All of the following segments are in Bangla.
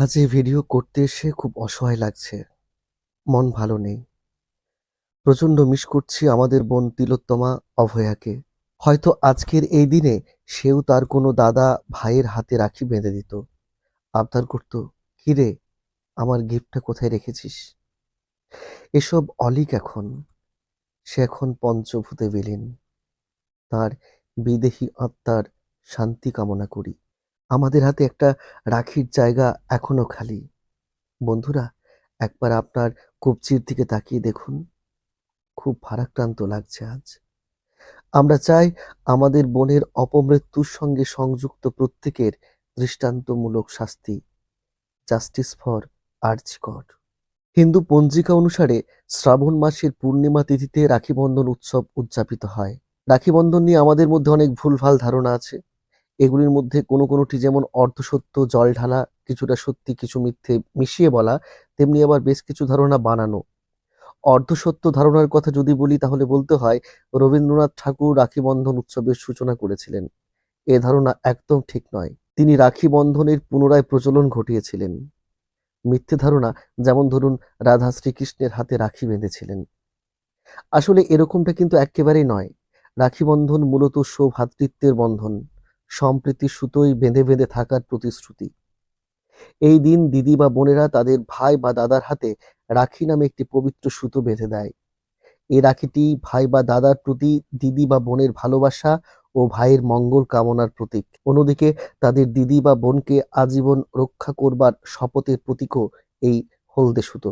আজ এই ভিডিও করতে এসে খুব অসহায় লাগছে। মন ভালো নেই। প্রচণ্ড মিস করছি আমাদের বোন তিলোত্তমা অভয়াকে। হয়তো আজকের এই দিনে সেও তার কোনো দাদা ভাইয়ের হাতে রাখি বেঁধে দিত। আবদার করত, কিরে, আমার গিফটটা কোথায় রেখেছিস? এসব অলিক এখন। সে এখন পঞ্চভূতে বিলীন। তার বিদেহী আত্মার শান্তি কামনা করি। আমাদের হাতে একটা রাখির জায়গা এখনও খালি। বন্ধুরা, একবার আপনার কবজির দিকে তাকিয়ে দেখুন। খুব ভারাক্রান্ত লাগছে আজ। আমরা চাই আমাদের বোনের অপমৃত্যুর সঙ্গে সংযুক্ত প্রত্যেকের দৃষ্টান্তমূলক শাস্তি। জাস্টিস ফর আর্চকর হিন্দু পঞ্জিকা অনুসারে শ্রাবণ মাসের পূর্ণিমা তিথিতে রাখিবন্ধন উৎসব উদযাপিত হয়। রাখিবন্ধন নিয়ে আমাদের মধ্যে অনেক ভুলভাল ধারণা আছে। এগুলির মধ্যে কোনো কোনোটি যেমন অর্ধসত্য, জল ঢালা, কিছুটা সত্যি, কিছু মিথ্যে মিশিয়ে বলা, তেমনি আবার বেশ কিছু ধারণা বানানো। অর্ধসত্য ধারণার কথা যদি বলি, তাহলে বলতে হয়, রবীন্দ্রনাথ ঠাকুর রাখি বন্ধন উৎসবের সূচনা করেছিলেন। এ ধারণা একদম ঠিক নয়। তিনি রাখি বন্ধনের পুনরায় প্রচলন ঘটিয়েছিলেন। মিথ্যে ধারণা, যেমন ধরুন, রাধা শ্রীকৃষ্ণের হাতে রাখি বেঁধেছিলেন। আসলে এরকমটা কিন্তু একেবারেই নয়। রাখি বন্ধন মূলত সৌভ্রাতৃত্বের বন্ধন। সম্প্রীতির সুতোই বেঁধে বেঁধে থাকার প্রতিশ্রুতি। এই দিন দিদি বা বোনেরা তাদের ভাই বা দাদার হাতে রাখি নামে একটি পবিত্র সুতো বেঁধে দেয়। এই রাখিটি ভাই বা দাদার প্রতি দিদি বা বোনের ভালোবাসা ও ভাইয়ের মঙ্গল কামনার প্রতীক। অন্যদিকে তাদের দিদি বা বোনকে আজীবন রক্ষা করবার শপথের প্রতীকও এই হলদে সুতো।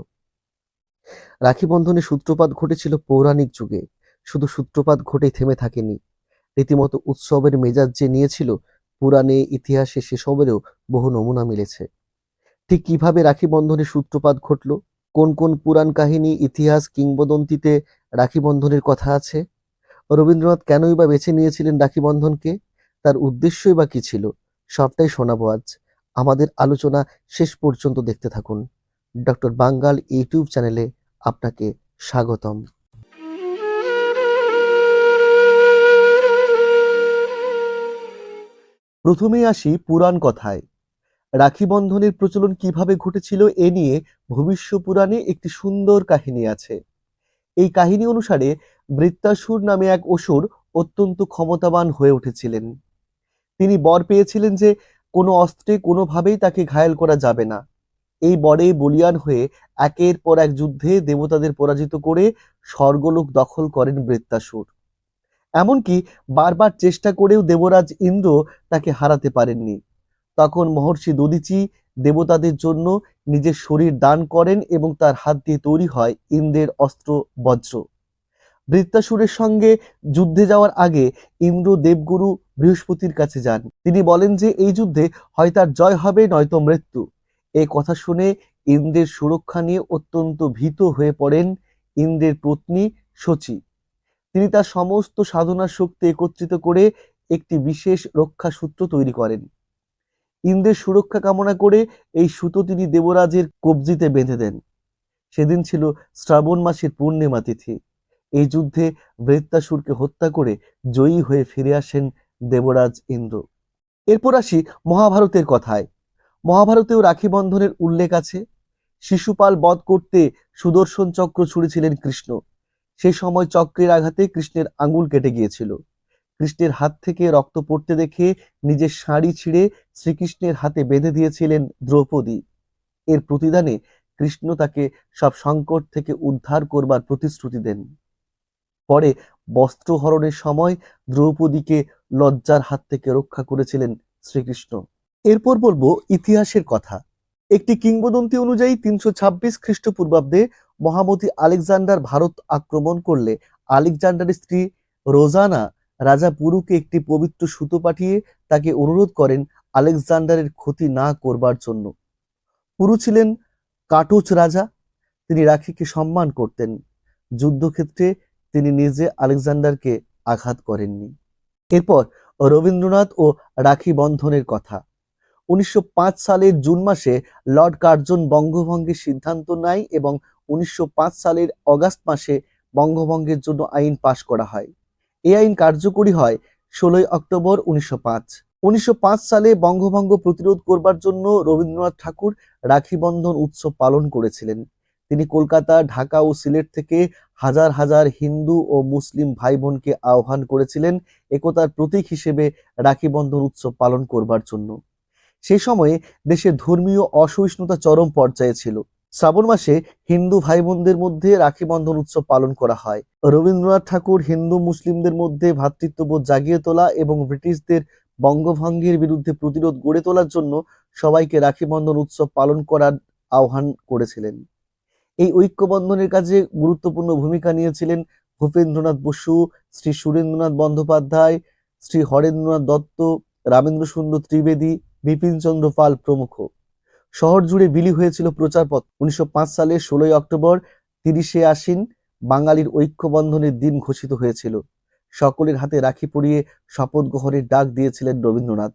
রাখি বন্ধনের সূত্রপাত ঘটেছিল পৌরাণিক যুগে। শুধু সূত্রপাত ঘটে থেমে থাকেনি। রীতিমতো উৎসবের মেজাজ যে নিয়েছিল, পুরাণে, ইতিহাসে সেসবেরও বহু নমুনা মিলেছে। ঠিক কীভাবে রাখি বন্ধনের সূত্রপাত ঘটল? কোন কোন পুরাণ কাহিনী, ইতিহাস, কিংবদন্তিতে রাখি বন্ধনের কথা আছে? রবীন্দ্রনাথ কেনই বা বেছে নিয়েছিলেন রাখি বন্ধনকে? তার উদ্দেশ্যই বা কি ছিল? সবটাই শোনাবো আজ। আমাদের আলোচনা শেষ পর্যন্ত দেখতে থাকুন। ডক্টর বাঙ্গাল ইউটিউব চ্যানেলে আপনাকে স্বাগতম। প্রথমেই আসি পুরাণ কথায়। রাখি বন্ধনের প্রচলন কীভাবে ঘটেছিল এ নিয়ে ভবিষ্য পুরাণে একটি সুন্দর কাহিনী আছে। এই কাহিনী অনুসারে বৃত্তাসুর নামে এক অসুর অত্যন্ত ক্ষমতাবান হয়ে উঠেছিলেন। তিনি বর পেয়েছিলেন যে কোনো অস্ত্রে কোনোভাবেই তাকে ঘায়েল করা যাবে না। এই বরে বলিয়ান হয়ে একের পর এক যুদ্ধে দেবতাদের পরাজিত করে স্বর্গলোক দখল করেন বৃত্তাসুর। এমনকি বারবার চেষ্টা করেও দেবরাজ ইন্দ্র তাকে হারাতে পারেননি। তখন মহর্ষি দদিচি দেবতাদের জন্য নিজের শরীর দান করেন এবং তার হাত দিয়ে তৈরি হয় ইন্দ্রের অস্ত্র, বজ্র। বৃত্তাসুরের সঙ্গে যুদ্ধে যাওয়ার আগে ইন্দ্র দেবগুরু বৃহস্পতির কাছে যান। তিনি বলেন যে, এই যুদ্ধে হয় তার জয় হবে, নয়তো মৃত্যু। এই কথা শুনে ইন্দ্রের সুরক্ষা নিয়ে অত্যন্ত ভীত হয়ে পড়েন ইন্দ্রের পত্নী শচী। তিনি তার সমস্ত সাধনার শক্তি একত্রিত করে একটি বিশেষ রক্ষা সূত্র তৈরি করেন। ইন্দ্রের সুরক্ষা কামনা করে এই সুতো তিনি দেবরাজের কবজিতে বেঁধে দেন। সেদিন ছিল শ্রাবণ মাসের পূর্ণিমা তিথি। এই যুদ্ধে বৃত্তাসুরকে হত্যা করে জয়ী হয়ে ফিরে আসেন দেবরাজ ইন্দ্র। এরপর আসি মহাভারতের কথায়। মহাভারতেও রাখি বন্ধনের উল্লেখ আছে। শিশুপাল বধ করতে সুদর্শন চক্র ছুড়েছিলেন কৃষ্ণ। সে সময় চক্রের আঘাতে কৃষ্ণের আঙুল কেটে গিয়েছিল। কৃষ্ণের হাত থেকে রক্ত পড়তে দেখে নিজের শাড়ি ছিঁড়ে শ্রীকৃষ্ণের হাতে বেঁধে দিয়েছিলেন দ্রৌপদী। এর প্রতিদানে কৃষ্ণ তাকে সব সংকট থেকে উদ্ধার করবার প্রতিশ্রুতি দেন। পরে বস্ত্রহরণের সময় দ্রৌপদীকে লজ্জার হাত থেকে রক্ষা করেছিলেন শ্রীকৃষ্ণ। এরপর বলব ইতিহাসের কথা। একটি কিংবদন্তি অনুযায়ী তিনশো ছাব্বিশ খ্রিস্টপূর্বাব্দে মহামতি আলেকজান্ডার ভারত আক্রমণ করলে আলেকজান্ডারের স্ত্রী রোজানা রাজা পুরুকে একটি পবিত্র সুতো পাঠিয়ে তাকে অনুরোধ করেন আলেকজান্ডারের ক্ষতি না করবার জন্য। পুরু ছিলেন কাটুচ রাজা, তিনি রাখিকে সম্মান করতেন। যুদ্ধক্ষেত্রে তিনি নিজে আলেকজান্ডারকে আঘাত করেননি। এরপর রবীন্দ্রনাথ ও রাখি বন্ধনের কথা। উনিশশো পাঁচ সালের জুন মাসে লর্ড কার্জন বঙ্গভঙ্গের সিদ্ধান্ত নেয় এবং উনিশশো পাঁচ সালের অগাস্ট মাসে বঙ্গভঙ্গের জন্য আইন পাশ করা হয়। এই আইন কার্যকরী হয় ষোলোই অক্টোবর উনিশশো উনিশশো সালে বঙ্গভঙ্গ প্রতিরোধ করবার জন্য রবীন্দ্রনাথ ঠাকুর রাখি বন্ধন উৎসব পালন করেছিলেন। তিনি কলকাতা, ঢাকা ও সিলেট থেকে হাজার হাজার হিন্দু ও মুসলিম ভাই বোনকে আহ্বান করেছিলেন একতার প্রতীক হিসেবে রাখি বন্ধন উৎসব পালন করবার জন্য। সেই সময়ে দেশে ধর্মীয় অসহিষ্ণুতা চরম পর্যায়ে ছিল। শ্রাবণ মাসে হিন্দু ভাই বোনদের মধ্যে রাখি বন্ধন উৎসব পালন করা হয়। রবীন্দ্রনাথ ঠাকুর হিন্দু মুসলিমদের মধ্যে ভ্রাতৃত্ববোধ জাগিয়ে তোলা এবং ব্রিটিশদের বঙ্গভঙ্গের বিরুদ্ধে প্রতিরোধ গড়ে তোলার জন্য সবাইকে রাখি বন্ধন উৎসব পালন করার আহ্বান করেছিলেন। এই ঐক্যবন্ধনের কাজে গুরুত্বপূর্ণ ভূমিকা নিয়েছিলেন ভূপেন্দ্রনাথ বসু, শ্রী সুরেন্দ্রনাথ বন্দ্যোপাধ্যায়, শ্রী হরেন্দ্রনাথ দত্ত রামেন্দ্র সুন্দর ত্রিবেদী, বিপিনচন্দ্র পাল প্রমুখ। শহর জুড়ে বিলি হয়েছিল প্রচারপত্র উনিশশো সালের ষোলোই অক্টোবর তিরিশে আশ্বিন বাঙালির ঐক্যবন্ধনের দিন ঘোষিত হয়েছিল। সকলের হাতে রাখি পরিয়ে শপথ গ্রহণের ডাক দিয়েছিলেন রবীন্দ্রনাথ।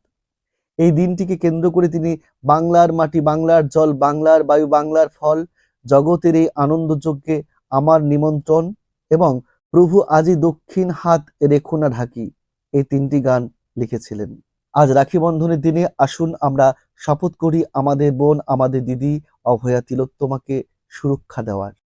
এই দিনটিকে কেন্দ্র করে তিনি বাংলার মাটি, বাংলার জল, বাংলার বায়ু, বাংলার ফল, জগতের এই আনন্দযজ্ঞে আমার নিমন্ত্রণ এবং প্রভু আজি দক্ষিণ হাত রেখো না ঢাকি, এই তিনটি গান লিখেছিলেন। আজ রাখি বন্ধনের দিনে আসুন আমরা শপথ করি আমাদের বোন আমাদের দিদি অভয়া তিলোত্তমাকে সুরক্ষা দেওয়ার।